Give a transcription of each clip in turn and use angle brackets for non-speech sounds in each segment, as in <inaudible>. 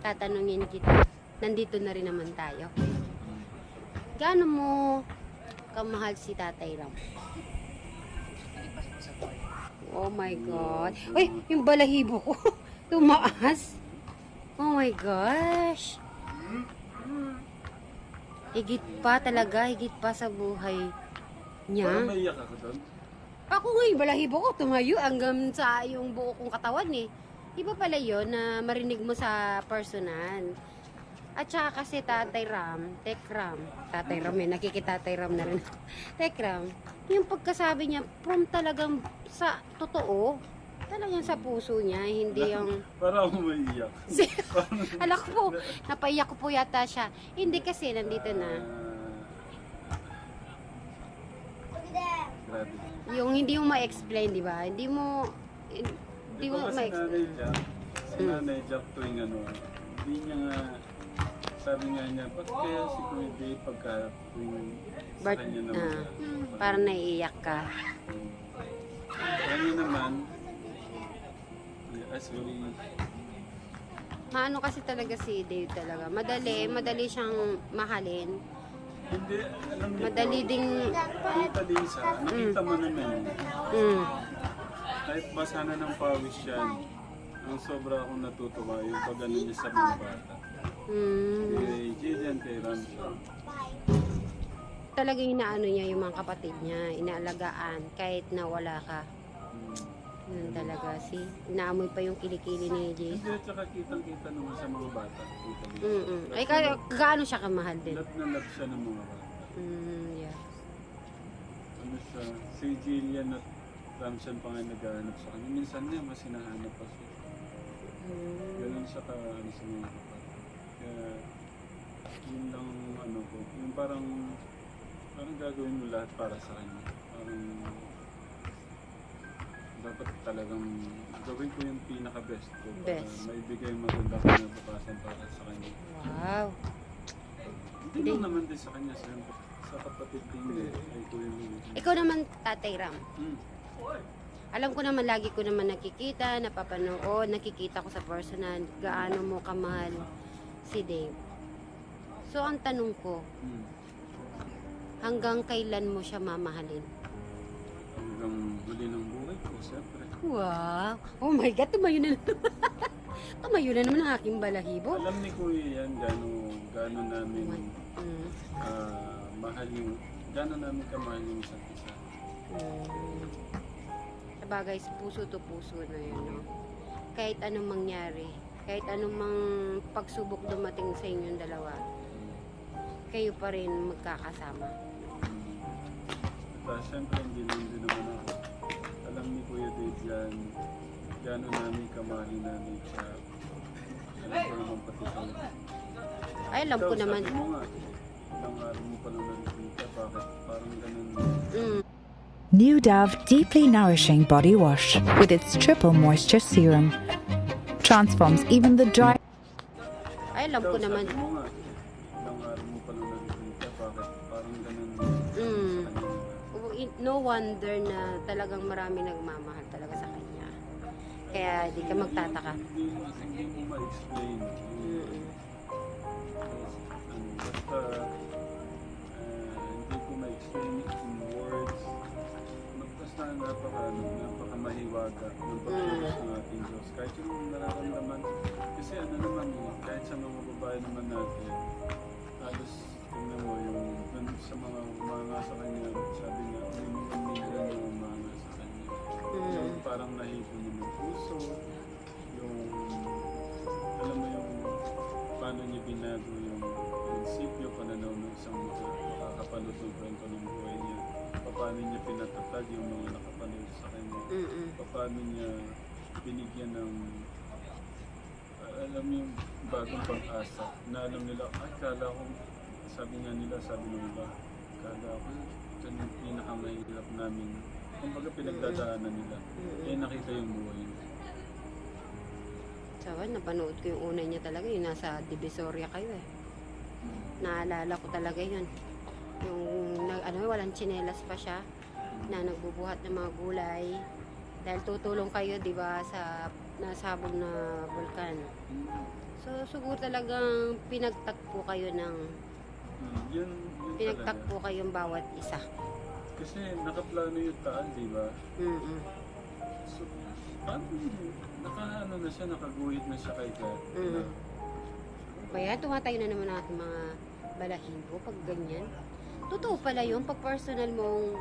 tatanungin kita. Nandito na rin naman tayo. Gaano mo kamahal si Tatay Ram? Oh my God. Uy, yung balahibo ko. <laughs> Tumaas. Oh my gosh. Higit pa talaga, higit pa sa buhay niya. Parang ako doon. Ako nga yung balahibo ko tumayo hanggang sa yung buo kong katawan eh. Iba pala yun na marinig mo sa personal. At saka kasi Tatay Ram, Tek Ram, Tatay Ram eh, nakikitatay Ram na rin. <laughs> Tek Ram, yung pagkasabi niya from talagang sa totoo, talagang sa puso niya, hindi <laughs> yung... Parang ako maiyak. <laughs> Si- Ala ko po, napaiyak ko po yata siya. Hindi kasi nandito na. Grabe. Yung hindi mo ma-explain, di ba? Hindi mo... Hindi ba kasi ma-explain. nanay Jack, si nanay Jack tuwing ano, hindi niya nga, sabi nga niya, ba't kaya si Kuya Dave pagka tuwing sa Bart- kanya naman ah, siya? Parang naiiyak ka. Kanya naman, as really, Maano kasi talaga si Dave talaga. Madali, madali siyang mahalin. hindi, alam niyo Madali po, ding... Tita Lisa, nakita mo naman, Mm, kahit basa na ng pawis yan, ang sobra akong natutuwa yung pag ano niya sa mga bata. mm, Kay Jillian, kay Ramsa. talagang inaano niya yung mga kapatid niya. Inaalagaan kahit na wala ka. Hmm. Yun talaga si... Inaamoy pa yung kilikili ni Jace. Hindi, at saka kitang-kita naman sa mga bata. Lisa. Mm-mm. Ay, ka, gaano siya kamahal din? Love na love siya ng mga bata. Mm, yeah. Ano siya, si Jillian at Ramshan pa nga naghahanap sa kanya. Minsan niya, mas hinahanap pa siya. Ganun siya ka, ano sa mga kapatid. Kaya, yun lang, ano ko, yung parang, parang gagawin mo lahat para sa kanya. Parang, dapat talagang gawin ko yung pinaka-best ko para Best. maibigay yung magandang kinabukasan para sa kanya. wow. Hindi lang naman din sa kanya, siyempre. Sa kapatid din eh, ay Kuya Louie. Ikaw naman, Tatay Ram. Hmm. Alam ko naman, lagi ko naman nakikita, napapanood, nakikita ko sa personal, gaano mo kamahal si Dave. So, ang tanong ko, Hmm. hanggang kailan mo siya mamahalin? Hanggang huli ng buhay ko, siyempre. Wow! Oh my God, tumayo na naman. <laughs> tumayo na naman ang aking balahibo. Alam ni Kuya yan, gano'n gano namin Mm. ah, mahal yung, gano'n namin kamahal yung isa't isa. Mm. Sabagay, puso to puso na yun, no? Kahit anong mangyari, kahit anong mang pagsubok dumating sa inyong dalawa, kayo pa rin magkakasama. At uh, siyempre, hindi lang din naman ako. Alam ni Kuya Dave yan, gano'n namin kamahalin namin siya. Alam ko naman pati sa Ay, alam ko Ikaw, naman. Sabi mo nga, ilang araw mo pa lang nakikita, bakit parang ganun Mm. New Dove Deeply Nourishing Body Wash with its triple moisture serum transforms even the dry. Ay, alam ko naman. Mm. sa kanya. No wonder na talagang marami nagmamahal talaga sa kanya. Kaya di ka magtataka. Ano, basta, ah, hindi ko ma-explain in words. Basta napaka, ano, napaka mahiwaga ng pagkilos ng ating Diyos. Kahit yung nararamdaman, kasi ano naman, eh, kahit sa mga babae naman natin, halos tingnan mo yung sa mga umanga sa kanya, sabi nga, may mga million na umanga sa kanya. Mm. Yung parang nahipo niya ng puso, yung alam mo yung paano niya binago yung prinsipyo, pananaw ng isang maka- makakapanood ng Paano niya pinatatag yung mga nakapanood sa kanya. Mm-mm. Paano niya binigyan ng ah, alam yung bagong pag-asa na alam nila, ay kala ko, sabi nga nila, sabi ng iba, kala ko, ito yung pinakamahirap namin. Kumbaga pinagdadaanan nila. Eh nakita yung buhay niya. Sawa, napanood ko yung una niya talaga, yung nasa Divisoria kayo eh. Naalala ko talaga yun. Yung, nag, ano, walang tsinelas pa siya, na nagbubuhat ng mga gulay. Dahil tutulong kayo, di ba, sa nasabog na vulkan. So, siguro talagang pinagtakpo kayo ng Mm, yun, yun pinagtakpo kayong bawat isa. Kasi nakaplano yung taan, di ba? Mm-mm. So, paano? Naka, ano na siya, nakaguhit na siya kay God. Mm. Kaya tumatayo na naman natin mga balahibo pag ganyan. Totoo pala yun, pag personal mong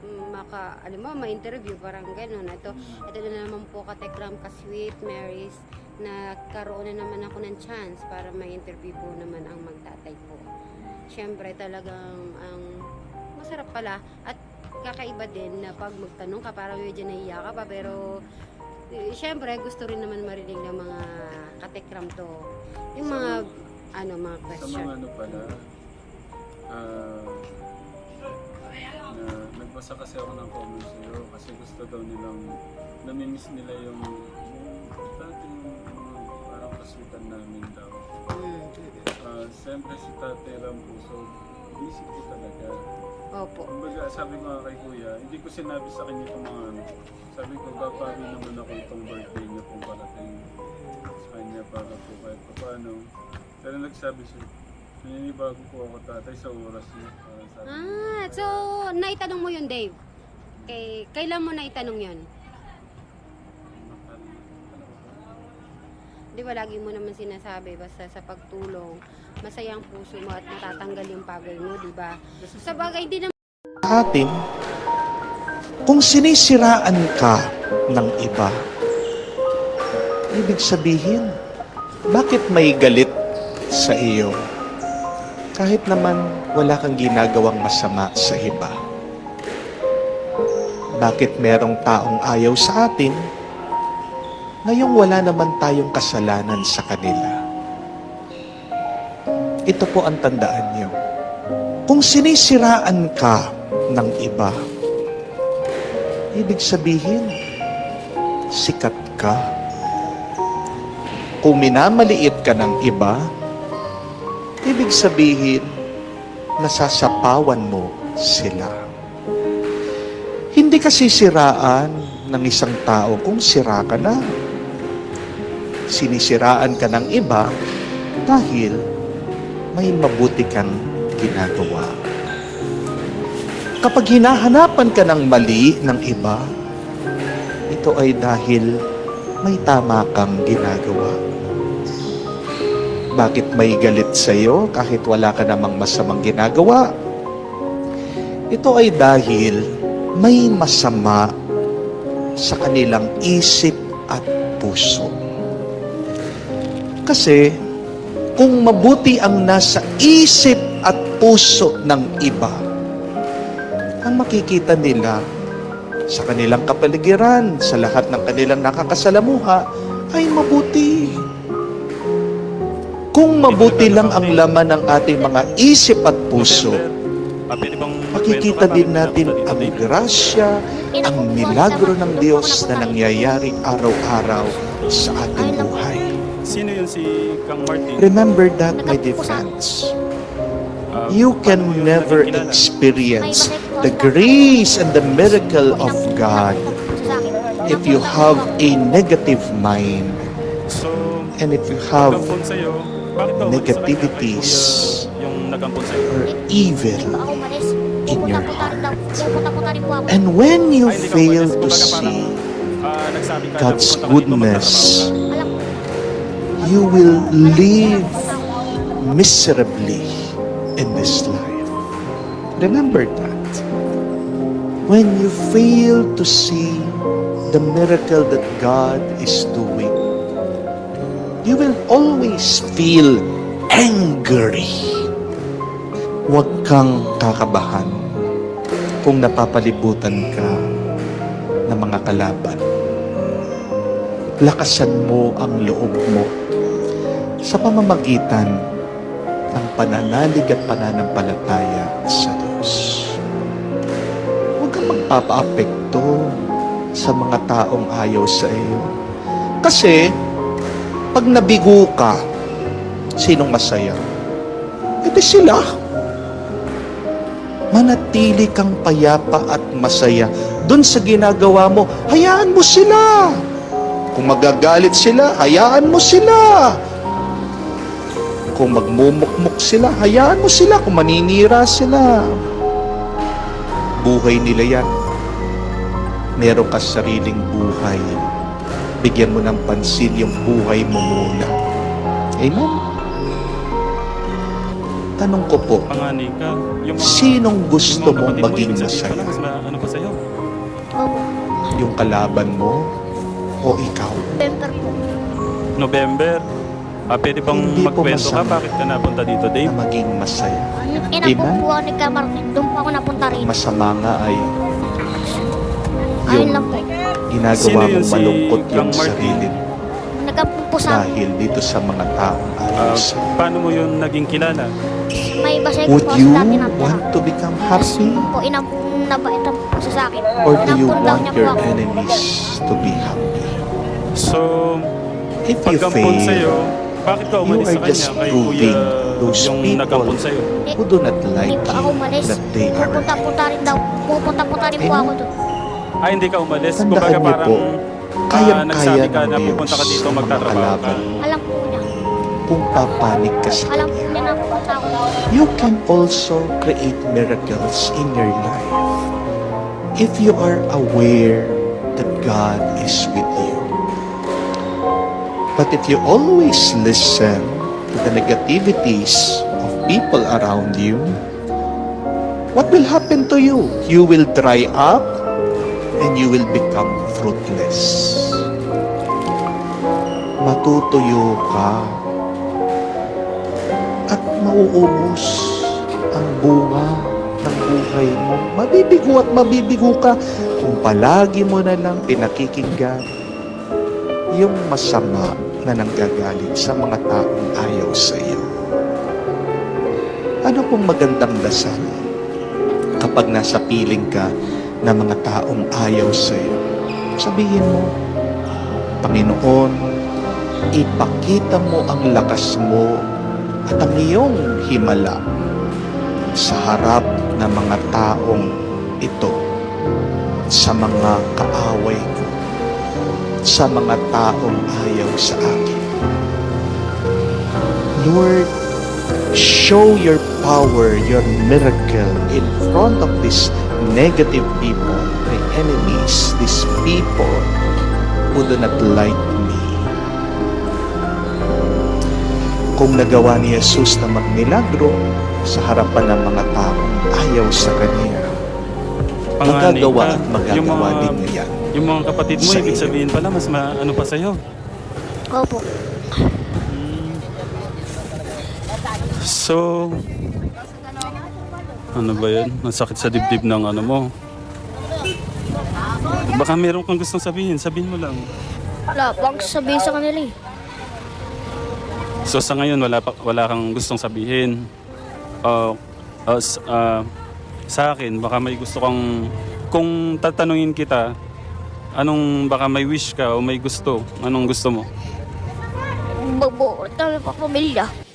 mm, maka, alam mo, ma-interview, parang gano'n. Ito, ito na naman po katekram ka Sweet Marys. Na karoon na naman ako ng chance para ma-interview po naman ang magtatay po. Siyempre talagang ang masarap pala. At kakaiba din na pag magtanong ka parang medyo nahiya ka pa. Pero eh, siyempre gusto rin naman marinig ng mga katekram to. Yung mga ano mga Sa question. mga ano pala, ah, na nagbasa kasi ako ng comments sa'yo kasi gusto daw nilang, namimiss nila yung, dati yung parang kasutan namin daw. Ah, Siyempre si Tate Rampuso, busy po talaga. opo Kumbaga, sabi ko nga kay Kuya, hindi ko sinabi sa kanya itong mga ano. Sabi ko, babawi naman ako itong birthday niya kung parating sa kanya para po kahit pa paano. Pero nagsabi siya, naninibago po ako tatay sa oras niya. Parang sabi niya, ah so naitanong mo yun Dave kay kailan mo naitanong yun di ba lagi mo naman sinasabi basta sa pagtulong masayang puso mo at natatanggal yung pagod mo di ba sa bagay hindi naman sa atin, kung sinisiraan ka ng iba, ibig sabihin, bakit may galit sa iyo? Kahit naman wala kang ginagawang masama sa iba. Bakit merong taong ayaw sa atin, ngayong wala naman tayong kasalanan sa kanila? Ito po ang tandaan niyo. Kung sinisiraan ka ng iba, ibig sabihin, sikat ka. Kung minamaliit ka ng iba, ibig sabihin, nasasapawan mo sila. Hindi kasi siraan ng isang tao kung sira ka na. Sinisiraan ka ng iba dahil may mabuti kang ginagawa. Kapag hinahanapan ka ng mali ng iba, ito ay dahil may tama kang ginagawa. Bakit may galit sa iyo kahit wala ka namang masamang ginagawa? Ito ay dahil may masama sa kanilang isip at puso. Kasi kung mabuti ang nasa isip at puso ng iba, ang makikita nila sa kanilang kapaligiran, sa lahat ng kanilang nakakasalamuha, ay mabuti. Kung mabuti lang ang laman ng ating mga isip at puso, makikita din natin ang grasya, ang milagro ng Diyos na nangyayari araw-araw sa ating buhay. Sino yun si Kang Martin? Remember that, my dear friends. You can never experience the grace and the miracle of God if you have a negative mind and if you have negativities or evil in your heart. And when you fail to see God's goodness, you will live miserably in this life. Remember that. When you fail to see the miracle that God is doing, you will always feel angry. Huwag kang kakabahan kung napapalibutan ka ng mga kalaban. Lakasan mo ang loob mo sa pamamagitan ng pananalig at pananampalataya sa Diyos. Huwag kang magpapaapekto sa mga taong ayaw sa iyo. Kasi, pag nabigo ka, sinong masaya? Ito sila. Manatili kang payapa at masaya doon sa ginagawa mo. Hayaan mo sila. Kung magagalit sila, hayaan mo sila. Kung magmumukmuk sila, hayaan mo sila. Kung maninira sila, buhay nila yan. Meron ka sariling buhay. Bigyan mo ng pansin yung buhay mo muna. Amen? Tanong ko po, Panganay ka. Yung mga- sinong gusto mga mong kapatid mo, maging ibig sabihin masaya? ano pa sa'yo? Opo. Yung kalaban mo o ikaw? November po. November. Ah, pwede bang Hindi po magkwento ka? masama. Bakit ka napunta dito, Na Dave? maging masaya. Inapupuan ni Kamartin. Doon po ako napunta rin. Masama nga ay Ayun yung lang po. Ginagawa Sino mong si malungkot Kang yung Martin? sarili mo Nagkampo po sa akin. dahil dito sa mga taong Ah, ayos. paano mo yun naging kilala? May basay ko Would po you sa dati na want to become happy po inampun na ba ito po siya sa akin. or do you Inampun daw want niya po your ako. enemies to be happy? So, If you pagkampon fail, sa'yo, bakit ka umalis you sa are just kanya? Kay proving Kuya those yung people nagkampon sa'yo. who do not like Hindi po ako you umalis. that they are Pupunta-punta rin daw. Pupunta-punta rin po ako doon. Ah, hindi ka umalis. Tandaan Kumbaga niyo parang po, ah, kayang-kaya nagsabi ka ng na pupunta ka dito, ang mga magtatrabaho ka. kalaban. Alam po niya. kung papanig ka sa Alam po niya na pupunta ako you can also create miracles in your life if you are aware that God is with you. But if you always listen to the negativities of people around you, what will happen to you? You will dry up and you will become fruitless. Matutuyo ka at mauubos ang bunga ng buhay mo. Mabibigo at mabibigo ka kung palagi mo na lang pinakikinggan yung masama na nanggagaling sa mga taong ayaw sa iyo. Ano pong magandang dasal kapag nasa piling ka ng mga taong ayaw sa iyo? Sabihin mo, Panginoon, ipakita mo ang lakas mo at ang iyong himala sa harap ng mga taong ito, sa mga kaaway ko, sa mga taong ayaw sa akin. Lord, show your power, your miracle in front of these negative people, my enemies, these people who do not like me. Kung nagawa ni Jesus na magmilagro sa harapan ng mga taong ayaw sa Kanya, magagawa at Yung magagawa mga, din niya yung mga kapatid mo, Sa ibig sabihin pala, mas ma, ano pa sa'yo. Opo. So, ano ba yan? Masakit sa dibdib ng ano mo. Baka meron kang gustong sabihin, sabihin mo lang. Wala po akong sabihin sa kanila eh. So sa ngayon, wala, pa, wala kang gustong sabihin. Uh, uh, s- uh, sa akin, baka may gusto kang... Kung tatanungin kita, anong baka may wish ka o may gusto, anong gusto mo? Babuo. Tama pa pamilya.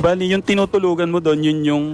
Bali, yung tinutulugan mo doon, yun yung